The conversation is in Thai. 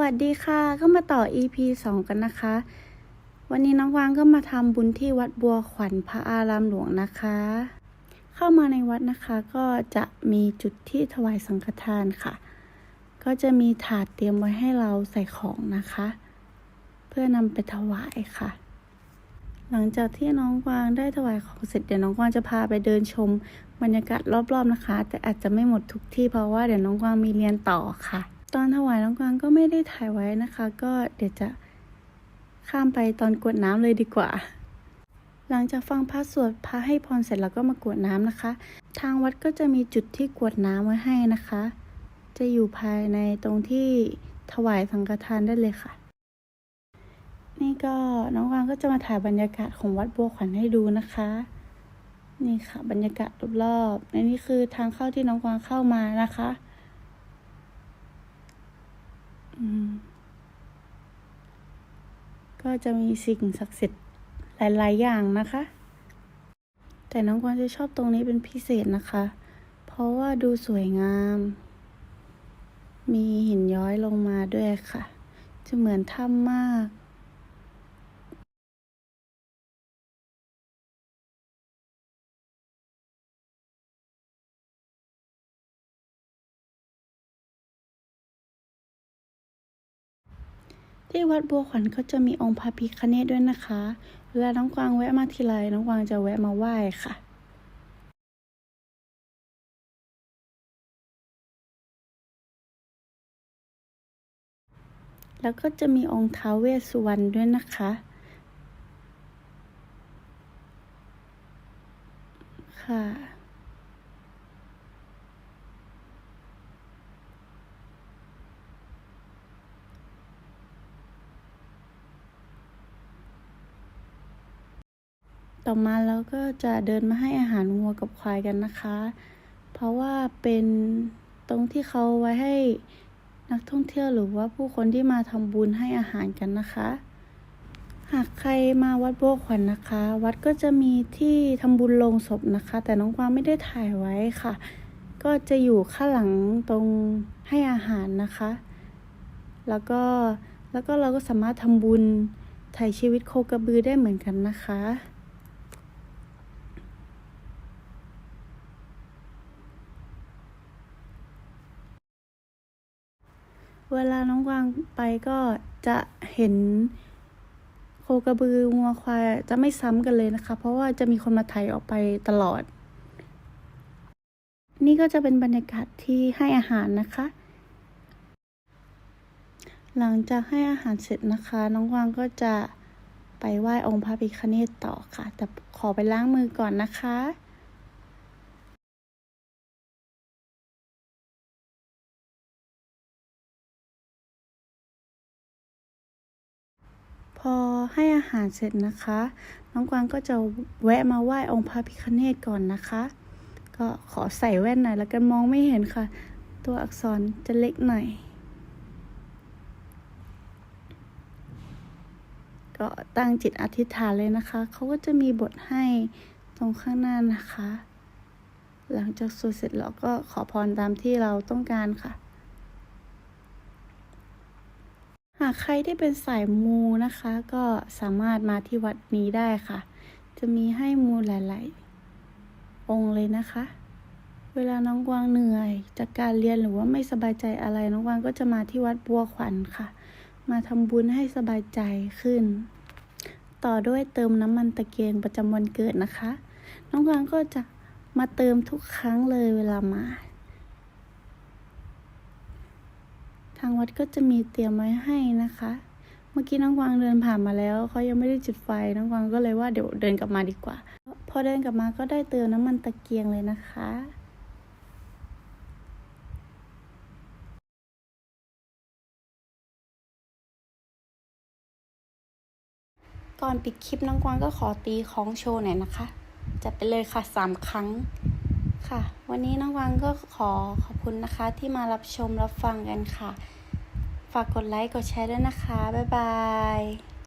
วัสดีค่ะก็มาต่อ EP 2 กันนะคะ วันนี้น้องวางก็มาทำบุญที่วัดบัวขวัญพระอารามหลวงนะคะ เข้ามาในวัดนะคะก็จะมีจุดที่ถวายสังฆทานค่ะ ก็จะมีถาดเตรียมไว้ให้เราใส่ของนะคะ เพื่อนำไปถวายค่ะ หลังจากที่น้องวางได้ถวายของเสร็จเดี๋ยวน้องวางจะพาไปเดินชมบรรยากาศรอบๆนะคะ แต่อาจจะไม่หมดทุกที่เพราะว่าเดี๋ยวน้องวางมีเรียนต่อค่ะ ตอนถวายน้องกวางก็ไม่ได้ถ่ายไว้นะคะ ก็เดี๋ยวจะข้ามไปตอนกวดน้ำเลยดีกว่า หลังจากฟังพระสวดพระให้พรเสร็จแล้วก็มากวดน้ำนะคะ ทางวัดก็จะมีจุดที่กวดน้ำไว้ให้นะคะ จะอยู่ภายในตรงที่ถวายสังฆทานได้เลยค่ะ นี่ก็น้องกวางก็จะมาถ่ายบรรยากาศของวัดบัวขวัญให้ดูนะคะ นี่ค่ะบรรยากาศรอบๆและนี่คือทางเข้าที่น้องกวางเข้ามานะคะ ก็จะมีสิ่งศักดิ์สิทธิ์หลาย ๆ อย่างนะคะ แต่น้องกวางจะชอบตรงนี้เป็นพิเศษนะคะ เพราะว่าดูสวยงาม มีหินย้อยลงมาด้วยค่ะ จะเหมือนถ้ำมาก ที่วัดบัวขวัญเขาจะมีองค์พระพิฆเนศด้วยนะคะ เวลาน้องกวางแวะมาทีไรน้องกวางจะแวะมาไหว้ค่ะแล้วก็จะมีองค์ท้าวเวสสุวรรณด้วยนะคะ ค่ะ ต่อมาเราก็จะเดินมาให้อาหารวัวกับควายกันนะคะ เพราะว่าเป็นตรงที่เขาไว้ให้นักท่องเที่ยวหรือว่าผู้คนที่มาทำบุญให้อาหารกันนะคะ หากใครมาวัดโบวขวัญนะคะ วัดก็จะมีที่ทำบุญโลงศพนะคะ แต่น้องกวางไม่ได้ถ่ายไว้ค่ะ ก็จะอยู่ข้างหลังตรงให้อาหารนะคะ แล้วก็แล้วก็เราก็สามารถทำบุญถ่ายชีวิตโคกระบือได้เหมือนกันนะคะ เวลาน้องกวางไปก็จะเห็นโคกระบืองัวควายจะไม่ซ้ำกันเลยนะคะ เพราะว่าจะมีคนมาไถ่ายออกไปตลอด นี่ก็จะเป็นบรรยากาศที่ให้อาหารนะคะ หลังจากให้อาหารเสร็จนะคะ น้องกวางก็จะไปไหว้องค์พระพิฆเนศต่อค่ะ แต่ขอไปล้างมือก่อนนะคะ ให้อาหารเสร็จนะคะ น้องกวางก็จะแวะมาไหว้องค์พระพิฆเนศก่อนนะคะ ก็ขอใส่แว่นหน่อยแล้วกันมองไม่เห็นค่ะ ตัวอักษรจะเล็กหน่อย ก็ตั้งจิตอธิษฐานเลยนะคะ เขาก็จะมีบทให้ตรงข้างหน้านะคะ หลังจากสวดเสร็จแล้วก็ขอพรตามที่เราต้องการค่ะ หากใครที่เป็นสายมูนะคะ ก็สามารถมาที่วัดนี้ได้ค่ะ จะมีให้มูหลาย ๆ องค์เลยนะคะ เวลาน้องกวางเหนื่อย จากการเรียนหรือว่าไม่สบายใจอะไรน้องกวางก็จะมาที่วัดบัวขวัญค่ะ มาทำบุญให้สบายใจขึ้น ต่อด้วยเติมน้ำมันตะเกียงประจำวันเกิดนะคะ น้องกวางก็จะมาเติมทุกครั้งเลยเวลามา ทางวัดก็จะมีเตรียมไว้ให้นะคะ เมื่อกี้น้องกวางเดินผ่านมาแล้วเขายังไม่ได้จุดไฟน้องกวางก็เลยว่าเดี๋ยวเดินกลับมาดีกว่า พอเดินกลับมาก็ได้เติมน้ำมันตะเกียงเลยนะคะก่อนปิดคลิปน้องกวางก็ขอตีของโชว์หน่อยนะคะจัดไปเลยค่ะสามครั้ง ค่ะ วันนี้น้องวังก็ขอขอบคุณนะคะ ที่มารับชมรับฟังกันค่ะ ฝากกดไลค์กดแชร์ด้วยนะคะ บ๊ายบาย